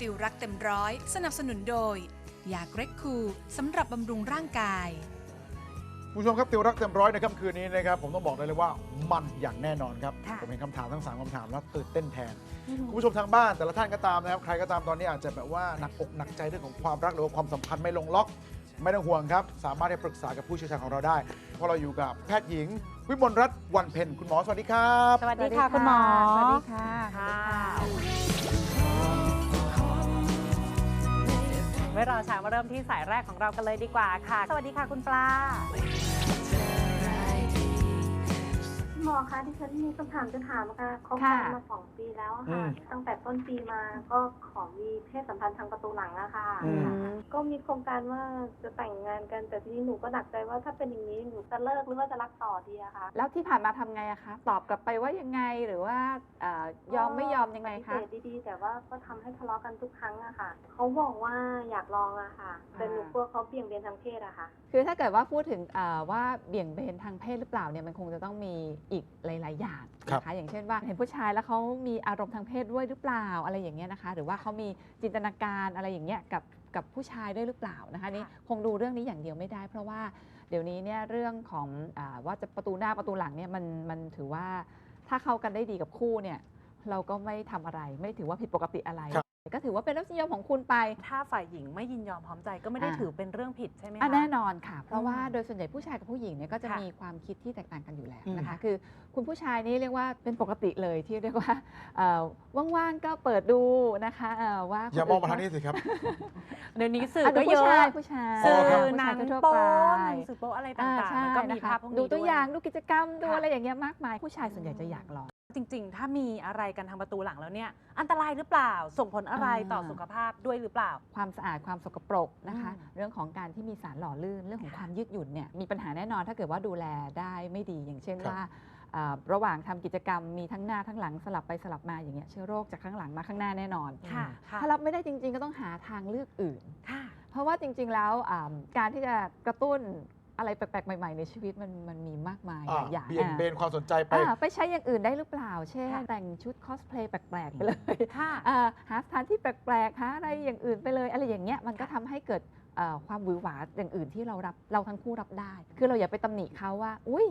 ติวรักเต็มร้อย สนับสนุนโดย ยาเกรกคูสำหรับบำรุงร่างกายคุณผู้ชมครับติวรักเต็มร้อยในค่ำคืนนี้นะครับผมต้องบอกได้เลยว่ามันอย่างแน่นอนครับค่ะ ผมเห็นคำถามทั้งสามคำถามแล้วตื่นเต้นแทน คุณผู้ชมทางบ้านแต่ละท่านก็ตามนะครับ ใครก็ตามตอนนี้อาจจะแบบว่าหนักอกหนักใจเรื่องของความรักหรือว่าความสัมพันธ์ไม่ลงล็อก ไม่ต้องห่วงครับ สามารถให้ปรึกษากับผู้เชี่ยวชาญของเราได้ เพราะเราอยู่กับแพทย์หญิง วิมลรัตน์วันเพ็ญคุณหมอสวัสดีครับ สวัสดีค่ะคุณหมอ สวัสดีค่ะ ค่ะ ไม่รอช้ามาเริ่มที่สายแรกของเรากันเลยดีกว่าค่ะ สวัสดีค่ะคุณปลาหมอคะที่ฉันมีคำถามจะถามค่ะคบค่ะกันมาสองปีแล้วอะอืค่ะมตั้งแต่ต้นปีมาก็ขอมีเพศสัมพันธ์ทางประตูหลังอะค่ะอืม ก็มีโครงการว่าจะแต่งงานกันแต่ทีนี้หนูก็หนักใจว่าถ้าเป็นอย่างนี้หนูจะเลิกหรือว่าจะรักต่อดีอะคะแล้วที่ผ่านมาทำไงอะคะ ตอบกลับไปว่ายังไงหรือว่าเอ่อยอมไม่ยอมยังไงคะ ปฏิเสธดีๆ แต่ว่าก็ทำให้ทะเลาะกันทุกครั้งอะค่ะเขาบอกว่าอยากลองอะค่ะ แต่หนูกลัวเขาเบี่ยงเบนทางเพศอะค่ะ คือถ้าเกิดว่าพูดถึงเอ่อว่าเบี่ยงเบนทางเพศหรือเปล่าเนี่ยมันคงจะต้องมีอีกหลาย ๆ อย่างครับนะคะอย่างเช่นว่าเห็นผู้ชายแล้วเขามีอารมณ์ทางเพศด้วยหรือเปล่าอะไรอย่างเงี้ยนะคะ หรือว่าเขามีจินตนาการอะไรอย่างเงี้ยกับกับผู้ชายด้วยหรือเปล่านะคะนี่คงดูเรื่องนี้อย่างเดียวไม่ได้ เพราะว่าเดี๋ยวนี้เนี่ยเรื่องของอาว่าจะประตูหน้าประตูหลังเนี่ยมันมันถือว่าถ้าเข้ากันได้ดีกับคู่เนี่ยเราก็ไม่ทำอะไรไม่ถือว่าผิดปกติอะไรครับ ก็ถือว่าเป็นรสนิยมของคุณไป ถ้าฝ่ายหญิงไม่ยินยอมพร้อมใจก็ไม่ได้อ่า ถือเป็นเรื่องผิดใช่ไหมคะอะแน่นอนค่ะ เพราะว่าอืมโดยส่วนใหญ่ผู้ชายกับผู้หญิงเนี่ยก็จะค่ะมีความคิดที่แตกต่างกันอยู่แล้วอืมนะคะ คือคุณผู้ชายนี่เรียกว่าเป็นปกติเลยที่เรียกว่าเอ่อว่างๆก็เปิดดูนะคะเอ่อว่าอย่ามองมาทางนี้สิครับ เดี๋ยวนี้สื่ออะดูก็เยผู้อะชายผู้ชายสื่อครับหนังผู้ชายทั่วๆโป๊ไปหนังสือโป๊อะไรอ่าต่างๆใช่มันก็มีนะคะภาพพวกนี้ดูตัวด้อย่างดูกิจกรรมดูค่ะ อะไรอย่างเงี้ยมากมายผู้ชายส่วนใหญ่จะอยากลอง จริง ๆ ถ้ามีอะไรกันทางประตูหลังแล้วเนี่ย อันตรายหรือเปล่า ส่งผลอะไรต่อสุขภาพด้วยหรือเปล่า ความสะอาดความสกปรกนะคะ อืม เรื่องของการที่มีสารหล่อลื่น เรื่องของค่ะความยืดหยุ่นเนี่ยมีปัญหาแน่นอนถ้าเกิดว่าดูแลได้ไม่ดีอย่างเช่นครับ ว่าอ่าระหว่างทำกิจกรรมมีทั้งหน้าทั้งหลังสลับไปสลับมาอย่างเงี้ยเชื้อโรคจากข้างหลังมาข้างหน้าแน่นอน ค่ะ ค่ะ ถ้ารับไม่ได้จริง ๆ ก็ต้องหาทางเลือกอื่น ค่ะ เพราะว่าจริง ๆ แล้วอ่าการที่จะกระตุ้น อะไรแปลกๆ ใหม่ๆ ในชีวิตมันมันมีมากมายหอ่าลายอย่างเบี่ยงเบนความสนใจไป อ่าไปใช้อย่างอื่นได้หรือเปล่า เช่นค่ะแต่งชุดคอสเพลย์แปลกๆ ไปเลยค่ะ อ่าหาสถานที่แปลกๆ หาอะไรอย่างอื่นไปเลย อะไรอย่างเงี้ยมันก็ทำให้เกิดเอ่อความหวือหวาอย่างอื่นที่เรารับเราทั้งคู่รับได้ คือเราอย่าไปตำหนิเขาว่า อุ้ย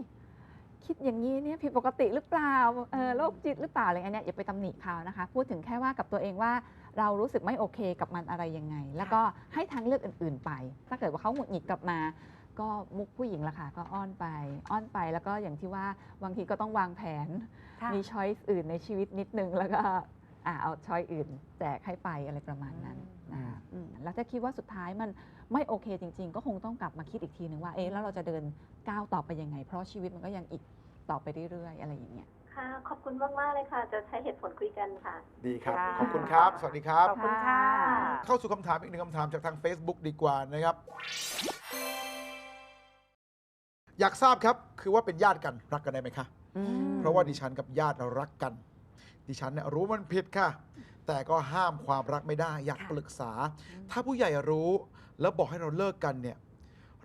คิดอย่างนี้เนี่ยผิดปกติหรือเปล่าเออโรคจิตหรือเปล่าอะไรเงี้ยอย่าไปตำหนิเขานะคะ พูดถึงแค่ว่ากับตัวเองว่า เรารู้สึกไม่โอเคกับมันอะไรยังไง แล้วก็ให้ทางเลือกอื่น ๆ ไป ถ้าเกิดว่าเขาหงุดหงิดกลับมา ก็มุกผู้หญิงละค่ะก็อ้อนไปอ้อนไปแล้วก็อย่างที่ว่าบางทีก็ต้องวางแผน ค่ะ มีช้อยส์อื่นในชีวิตนิดนึง แล้วก็อ่าเอาช้อยอื่นแจกให้ไปอะไรประมาณนั้นอืมนะคะอืมแล้วถ้าคิดว่าสุดท้ายมันไม่โอเคจริง ๆ ก็คงต้องกลับมาคิดอีกทีหนึ่งว่าเอ๊ะแล้วเราจะเดินก้าวต่อไปยังไง เพราะชีวิตมันก็ยังอีกต่อไปเรื่อยๆ อะไรอย่างเงี้ย ค่ะ ขอบคุณมาก ๆ เลยค่ะ จะใช้เหตุผลคุยกันค่ะ ดีครับ ค่ะ ขอบคุณครับ สวัสดีครับ ขอบคุณค่ะ เข้าสู่คำถามอีกหนึ่งคำถามจากทาง Facebook ดีกว่านะครับ อยากทราบครับคือว่าเป็นญาติกันรักกันได้ไหมคะอืม เพราะว่าดิฉันกับญาติเรารักกัน ดิฉันเนี่ยรู้มันผิดค่ะ แต่ก็ห้ามความรักไม่ได้ อยากค่ะปรึกษา ถ้าผู้ใหญ่รู้แล้วบอกให้เราเลิกกันเนี่ย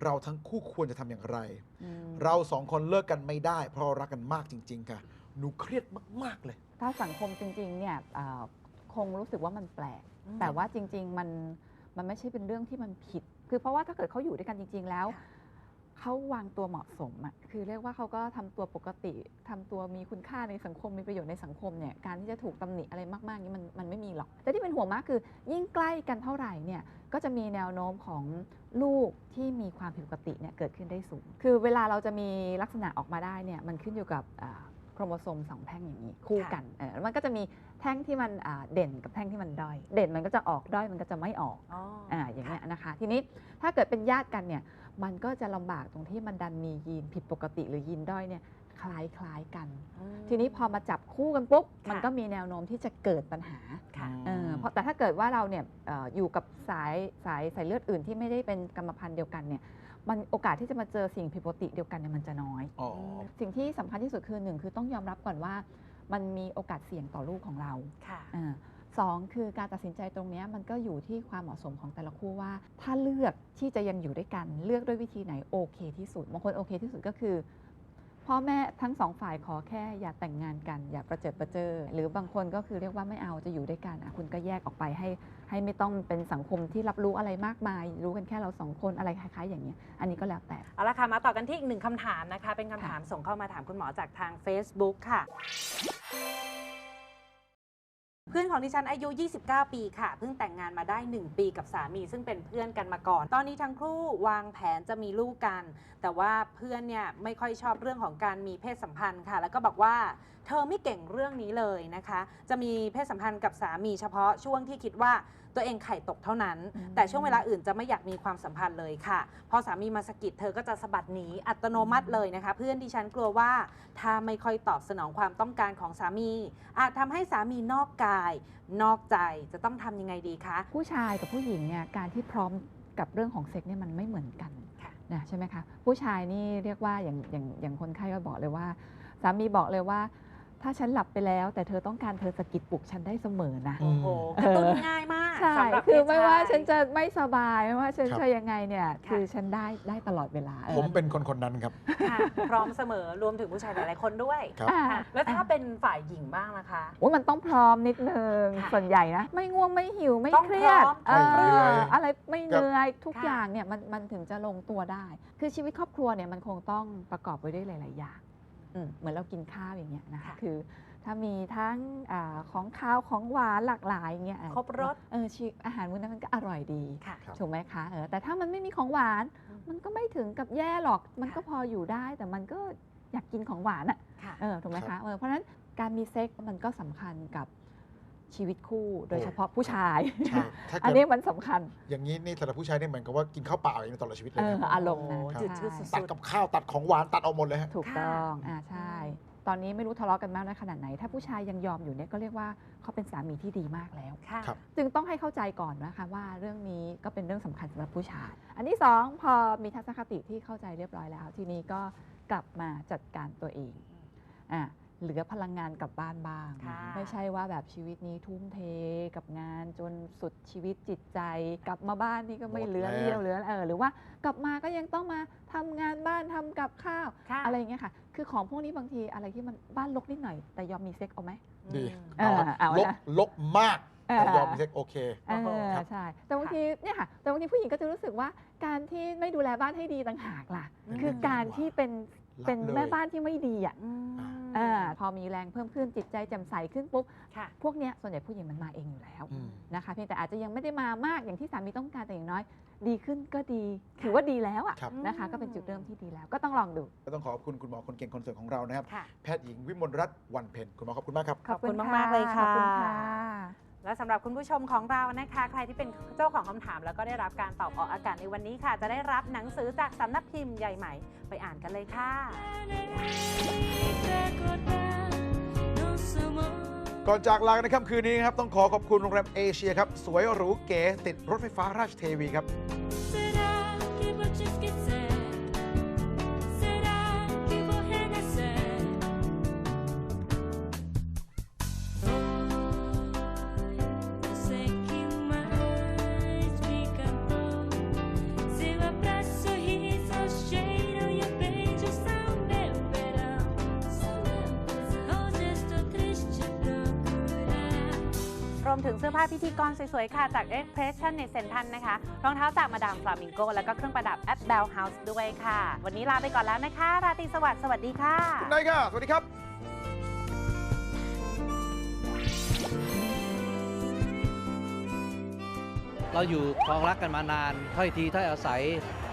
เราทั้งคู่ควรจะทำอย่างไร อืมเราสองคนเลิกกันไม่ได้ เพราะเรารักกันมากจริง ๆ ค่ะ หนูเครียดมาก ๆ เลย ถ้าสังคมจริงๆเนี่ยอ่าคงรู้สึกว่ามันแปลกอืมแต่ว่าจริง ๆ มันมันไม่ใช่เป็นเรื่องที่มันผิด คือเพราะว่าถ้าเกิดเขาอยู่ด้วยกันจริง ๆ แล้ว ค่ะ เขาวางตัวเหมาะสมอะคือเรียกว่าเขาก็ทำตัวปกติทำตัวมีคุณค่าในสังคมมีประโยชน์ในสังคมเนี่ยการที่จะถูกตำหนิอะไรมากๆนี้มันมันไม่มีหรอก แต่ที่เป็นห่วงมากคือ ยิ่งใกล้กันเท่าไหร่เนี่ยก็จะมีแนวโน้มของลูกที่มีความผิดปกติเนี่ยเกิดขึ้นได้สูง คือเวลาเราจะมีลักษณะออกมาได้เนี่ยมันขึ้นอยู่กับอ่าโครโมโซมสองแท่งอย่างนี้คู่กันเออมันก็จะมีแท่งที่มันอ่าเด่นกับแท่งที่มันด้อย เด่นมันก็จะออกด้อยมันก็จะไม่ออกอ๋ออ่าอย่างเงี้ยนะคะ ทีนี้ถ้าเกิดเป็นญาติกันเนี่ย มันก็จะลำบากตรงที่มันดันมียีนผิดปกติหรือยีนด้อยเนี่ยคล้ายคล้ายๆกันอืมทีนี้พอมาจับคู่กันปุ๊บค่ะมันก็มีแนวโน้มที่จะเกิดปัญหาค่ะเออเพราะแต่ถ้าเกิดว่าเราเนี่ยเอ่ออยู่กับสายสายสายเลือดอื่นที่ไม่ได้เป็นกรรมพันธุ์เดียวกันเนี่ยมันโอกาสที่จะมาเจอสิ่งผิดปกติเดียวกันเนี่ยมันจะน้อยอ๋อสิ่งที่สำคัญที่สุดคือหนึ่งคือต้องยอมรับก่อนว่า มันมีโอกาสเสี่ยงต่อลูกของเรา ค่ะอาสองคือการตัดสินใจตรงเนี้ยมันก็อยู่ที่ความเหมาะสมของแต่ละคู่ว่า ถ้าเลือกที่จะยังอยู่ด้วยกัน เลือกด้วยวิธีไหนโอเคที่สุดบางคนโอเคที่สุดก็คือพอพ่อแม่ทั้งสองฝ่ายขอแค่อย่าแต่งงานกัน อย่าประเจิดประเจอ หรือบางคนก็คือเรียกว่าไม่เอาจะอยู่ด้วยกันอะคุณก็แยกออกไปให้ ให้ไม่ต้องเป็นสังคมที่รับรู้อะไรมากมาย รู้กันแค่เราสองคนอะไรคล้ายๆ อย่างนี้ยอันนี้ก็แล้วแต่เอาละค่ะมาต่อกันที่อีกหนึ่งคำถามนะคะ เป็นคำถามส่งเข้ามาถามคุณหมอจากทาง Facebook ค่ะ เพื่อนของดิฉันอายุ 29 ปีค่ะ เพิ่งแต่งงานมาได้ 1 ปีกับสามี ซึ่งเป็นเพื่อนกันมาก่อน ตอนนี้ทั้งคู่วางแผนจะมีลูกกัน แต่ว่าเพื่อนเนี่ยไม่ค่อยชอบเรื่องของการมีเพศสัมพันธ์ค่ะ แล้วก็บอกว่าเธอไม่เก่งเรื่องนี้เลยนะคะ จะมีเพศสัมพันธ์กับสามีเฉพาะช่วงที่คิดว่า ตัวเองไข่ตกเท่านั้นอืมแต่ช่วงเวลาอื่นจะไม่อยากมีความสัมพันธ์เลยค่ะ พอสามีมาสะกิดเธอก็จะสะบัดหนีอัตโนมัติเลยนะคะ เพื่อนดิฉันกลัวว่า ถ้าไม่ค่อยตอบสนองความต้องการของสามี อาจทำให้สามีนอกกาย นอกใจจะต้องทำยังไงดีคะผู้ชายกับผู้หญิงเนี่ยการที่พร้อมกับเรื่องของเซ็กเนี่ยมันไม่เหมือนกันค่ะนะใช่ไหมคะผู้ชายนี่เรียกว่าอย่างอย่างอย่างคนไข้ก็บอกเลยว่า สามีบอกเลยว่า ถ้าฉันหลับไปแล้ว แต่เธอต้องการเธอสะกิดปลุกฉันได้เสมอนะอืโอ้มโหกระตุ้นง่ายมากใช่ สำหรับคือเพศไม่ว่าชยฉันจะไม่สบายไม่ว่าฉันครับจะยังไงเนี่ยค่ะคือฉันได้ได้ตลอดเวลาออผมเป็นคนคนนั้นครับค่ะพร้อมเสมอรวมถึงผู้ชายหลายๆคนด้วยครับ อ่าค่ะแล้วถ้าเป็นฝ่ายหญิงบ้างนะคะ โอ้ยมันต้องพร้อมนิดนึงค่ะส่วนใหญ่นะ ไม่ง่วงไม่หิวไม่ต้องเครียดพร้อม เอไม่เหนื่ออยอะไรไม่เหนื่อยทุกค่ะอย่างเนี่ยมันมันถึงจะลงตัวได้ คือชีวิตครอบครัวเนี่ยมันคงต้องประกอบไปด้วยหลาย ๆ อย่างอืม เหมือนเรากินข้าวอย่างเงี้ยนะคะค่ะคือ ถ้ามีทั้งอาของข้าวของหวานหลากหลายอย่างเงี้ยอะครบรสเออชีอาหารมื้อนั้นมันก็อร่อยดีค่ะครับถูกไหมคะเออแต่ถ้ามันไม่มีของหวานอืมมันก็ไม่ถึงกับแย่หรอก มันก็พออยู่ได้ แต่มันก็อยากกินของหวานอะค่ะเออถูกไหมครัคะบเออเพราะฉะนั้นการมีเซ็กส์มันก็สำคัญกับ ชีวิตคู่ โดยเฉพาะผู้ชาย ใช่ถ้าอันเกิดนี้มันสำคัญอย่างนี้นี่สำหรับผู้ชายนี่เหมือนกับว่ากินข้าวเปล่าเองตลอดชีวิตเลเอยอครับอารมณ์นะโอ้จืดชืดสุตัดดกับข้าวตัดของหวานตัดเอาหมดเลยฮะ ถูกค่ะต้องอ่าใช่ ตอนนี้ไม่รู้ทะเลาะกันมากน้อยขนาดไหน ถ้าผู้ชายยังยอมอยู่เนี่ยก็เรียกว่าเขาเป็นสามีที่ดีมากแล้วๆค่ะ ครับ จึงต้องให้เข้าใจก่อนนะคะว่าเรื่องนี้ก็เป็นเรื่องสำคัญสำหรับผู้ชาย อันที่สองพอมีทัศนคติที่เข้าใจเรียบร้อยแล้ว ทีนี้ก็กลับมาจัดการตัวเองอะ เหลือพลังงานกลับบ้านบ้าง ค่ะไม่ใช่ว่าแบบชีวิตนี้ทุ่มเทกับงานจนสุดชีวิตจิตใจ กลับมาบ้านนี่ก็ไม่หมดเหลือแรงเลี้ยวเหลือเออหรือว่ากลับมาก็ยังต้องมาทำงานบ้านทำกับข้าว ค่ะอะไรอย่างเงี้ยค่ะ คือของพวกนี้บางทีอะไรที่มันบ้านลกนิดหน่อย แต่ยอมมีเซ็กเอาไหม ดีเออเอาลกนะลกมากเออ แต่ยอมเซ็กโอเค เออครับ ใช่ แต่บางทีเนี่ยค่ะ แต่บางทีผู้หญิงก็จะรู้สึกว่าการที่ไม่ดูแลบ้านให้ดีต่างหากล่ะอืมคือการที่เป็นรับ เป็นเลยแม่บ้านที่ไม่ดีอะอืมอ่าพอมีแรงเพิ่มขึ้นจิตใจแจ่มใสขึ้นปุ๊บค่ะพวกเนี้ยส่วนใหญ่ผู้หญิงมันมาเองอยู่แล้วอืมนะคะเพียงแต่อาจจะยังไม่ได้มามากอย่างที่สามีต้องการแต่อย่างน้อย ดีขึ้นก็ดีถือว่าดีแล้วอะครับนะคะ ก็เป็นจุดเริ่มที่ดีแล้ว ก็ต้องลองดูก็ต้องขอบคุณคุณหมอคนเก่งคนสวยของเรานะครับค่ะแพทย์หญิงวิมลรัตน์วันเพ็ญคุณหมอขอบคุณมากครับขอบคุณมากๆเลยค่ะขอบคุณค่ะ และสำหรับคุณผู้ชมของเรานะคะ ใครที่เป็นเจ้าของคำถาม แล้วก็ได้รับการตอบออกอากาศในวันนี้ค่ะ จะได้รับหนังสือจากสำนักพิมพ์ใหญ่ใหม่ไปอ่านกันเลยค่ะ ก่อนจากลากันในค่ำคืนนี้นะครับ ต้องขอขอบคุณโรงแรมเอเชียครับ สวยหรูเก๋ติดรถไฟฟ้าราชเทวีครับ Será que vou te esquecer? วมถึงเสื้อผ้าพิธีกรสวยๆ ค่ะ จาก Expression ในเซนทันนะคะ รองเท้าจากมาดามฟลามิงโกแล้วก็เครื่องประดับ at Bell House ด้วยค่ะ วันนี้ลาไปก่อนแล้วนะคะ ราตรีสวัสดิ์สวัสดีค่ะ คุณนายค่ะ สวัสดีครับเราอยู่ครองรักกันมานานถ้อยทีถ้อยอาศัย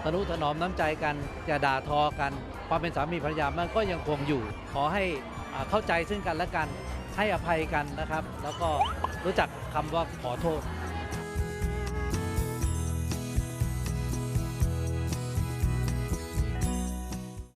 ทนุถนอมน้ำใจกันอย่าด่าทอกัน ความเป็นสามีภรรยามันก็ยังคงอยู่ ขอให้อ่า เข้าใจซึ่งกันและกันให้อภัยกันนะครับ แล้วก็รู้จักคำว่าขอโทษ